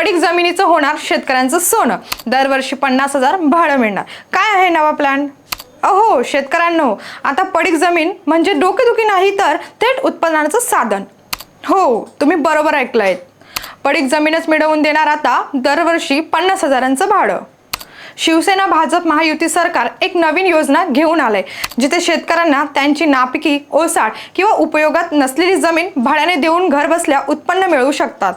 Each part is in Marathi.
पडीक जमिनीचं होणार शेतकऱ्यांचं सोनं. दरवर्षी पन्नास हजार भाडं मिळणार. काय आहे नवा प्लॅन अहो शेतकऱ्यांनो आता पडीक जमीन म्हणजे डोकेदुखी नाही तर थेट उत्पन्नाचं साधन. हो तुम्ही बरोबर ऐकलंय. पडीक जमीनच मिळवून देणार आता दरवर्षी पन्नास हजारांचं भाडं. शिवसेना भाजप महायुती सरकार एक नवीन योजना घेऊन आलंय जिथे शेतकऱ्यांना त्यांची नापिकी ओसाड किंवा उपयोगात नसलेली जमीन भाड्याने देऊन घर बसल्या उत्पन्न मिळवू शकतात.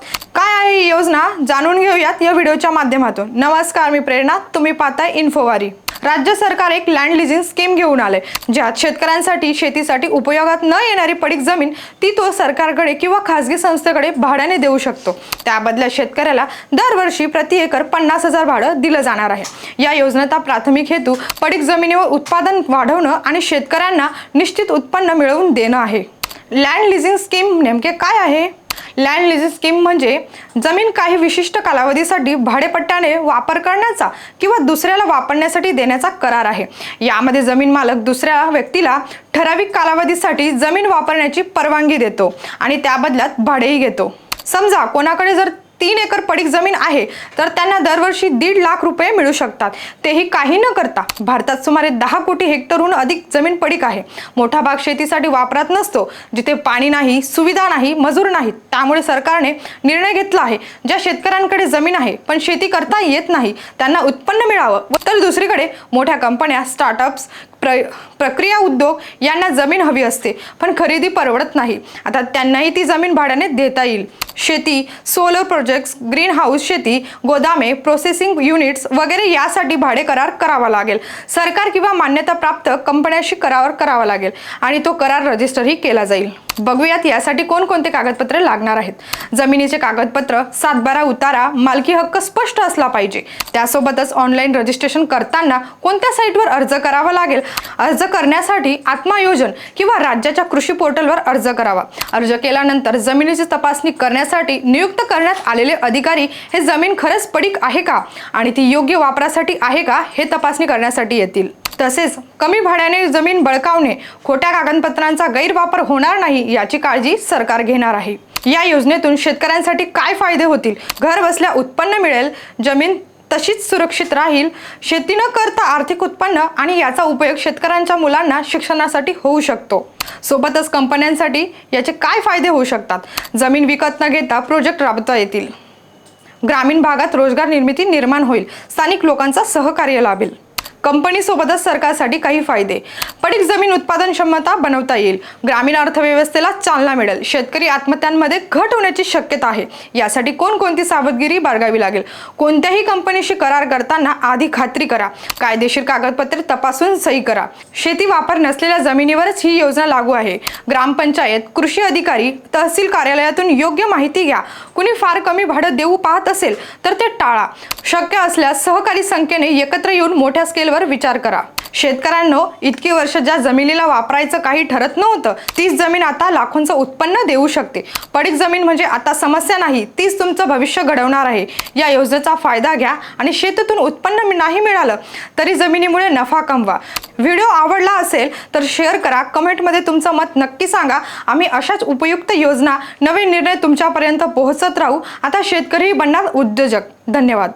आहे ही योजना जाणून घेऊयात या व्हिडिओच्या माध्यमातून. नमस्कार मी प्रेरणा. तुम्ही पाहताय इन्फोवारी राज्य सरकार एक लँड लिझिंग स्कीम घेऊन आले ज्यात शेतकऱ्यांसाठी शेतीसाठी उपयोगात न येणारी पडीक जमीन ती तो सरकारकडे किंवा खासगी संस्थेकडे भाड्याने देऊ शकतो. त्याबदल्या शेतकऱ्याला दरवर्षी प्रति एकर पन्नास हजार भाडं दिलं जाणार आहे. या योजनेचा प्राथमिक हेतू पडीक जमिनीवर उत्पादन वाढवणं आणि शेतकऱ्यांना निश्चित उत्पन्न मिळवून देणं आहे. लँड लिझिंग स्कीम नेमके काय आहे? लँड लिझिंग स्कीम म्हणजे जमीन काही विशिष्ट कालावधीसाठी भाडेपट्ट्याने वापर करण्याचा किंवा दुसऱ्याला वापरण्यासाठी देण्याचा करार आहे. यामध्ये जमीन मालक दुसऱ्या व्यक्तीला ठराविक कालावधीसाठी जमीन वापरण्याची परवानगी देतो आणि त्या बदल्यात भाडेही घेतो. समजा कोणाकडे जर तीन एकर पडीक जमीन आहे तर त्यांना दरवर्षी दीड लाख रुपये मिळू शकतात. तेही काही न करता भारतात सुमारे दहा कोटी हेक्टरहून अधिक जमीन पडीक आहे. मोठा भाग शेतीसाठी वापरात नसतो जिथे पाणी नाही सुविधा नाही मजूर नाहीत. त्यामुळे सरकारने निर्णय घेतला आहे ज्या शेतकऱ्यांकडे जमीन आहे पण शेती करता येत नाही त्यांना उत्पन्न मिळावं. तर दुसरीकडे मोठ्या कंपन्या स्टार्टअप्स प्र प्रक्रिया उद्योग यांना जमीन हवी असते पण खरेदी परवडत नाही. आता त्यांनाही ती जमीन भाड्याने देता येईल. शेती solar project projects green house शेती गोदामे प्रोसेसिंग युनिट्स वगैरे यासाठी भाडे करार करावा लागेल. सरकार किंवा मान्यताप्राप्त कंपन्याशी करार करावा लागेल आणि तो करार रजिस्टरही केला जाईल. बघूयात यासाठी कोणकोणते कागदपत्रे लागणार आहेत. जमिनीचे कागदपत्र सातबारा उतारा मालकी हक्क स्पष्ट असला पाहिजे. त्यासोबतच ऑनलाईन रजिस्ट्रेशन करताना कोणत्या साईटवर अर्ज करावा लागेल? अर्ज करण्यासाठी आत्मायोजन किंवा राज्याच्या कृषी पोर्टलवर अर्ज करावा. अर्ज केल्यानंतर जमिनीची तपासणी करण्यासाठी नियुक्त करण्यात आलेले अधिकारी हे जमीन खरंच पडीक आहे का? आणि ती योग्य वापरासाठी आहे का? हे तपासणी करण्यासाठी येतील. तसेच कमी भाड्याने जमीन बळकावणे खोट्या कागदपत्रांचा गैरवापर होणार नाही याची काळजी सरकार घेणार आहे. या योजनेतून शेतकऱ्यांसाठी काय फायदे होतील? घर बसल्या उत्पन्न मिळेल जमीन तशीच सुरक्षित राहील शेती न करता आर्थिक उत्पन्न आणि याचा उपयोग शेतकऱ्यांच्या मुलांना शिक्षणासाठी होऊ शकतो. सोबतच कंपन्यांसाठी याचे काय फायदे होऊ शकतात? जमीन विकत न घेता प्रोजेक्ट राबवता येतील. ग्रामीण भागात रोजगार निर्मिती निर्माण होईल. स्थानिक लोकांचा सहकार्य लाभेल. कंपनीसोबतच सरकारसाठी काही फायदे. पडीक जमीन उत्पादन क्षमता बनवता येईल. ग्रामीण अर्थव्यवस्थेला चालना मिळेल. शेतकरी आत्महत्यांमध्ये घट होण्याची शक्यता आहे. यासाठी कोणकोणती सावधगिरी बाळगावी लागेल? कोणत्याही कंपनीशी करार करताना आधी खात्री करा. कायदेशीर कागदपत्रे तपासून सही करा. शेती वापर नसलेल्या जमिनीवरच ही योजना लागू आहे. ग्रामपंचायत कृषी अधिकारी तहसील कार्यालयातून योग्य माहिती घ्या. कुणी फार कमी भाडं देऊ पाहत असेल तर ते टाळा. शक्य असल्यास सहकारी संख्येने एकत्र येऊन मोठ्या स्केल स्केलवर विचार करा. शेतकऱ्यांनो इतकी वर्ष ज्या जमिनीला वापरायचं काही ठरत नव्हतं तीच जमीन आता लाखोंचं उत्पन्न देऊ शकते. पडीक जमीन म्हणजे आता समस्या नाही तीच तुमचं भविष्य घडवणार आहे. या योजनेचा फायदा घ्या आणि शेतीतून उत्पन्न नाही मिळालं तरी जमिनीमुळे नफा कमवा. व्हिडिओ आवडला असेल तर शेअर करा कमेंटमध्ये तुमचं मत नक्की सांगा. आम्ही अशाच उपयुक्त योजना नवीन निर्णय तुमच्यापर्यंत पोहोचत राहू. आता शेतकरी बनणार उद्योजक. धन्यवाद.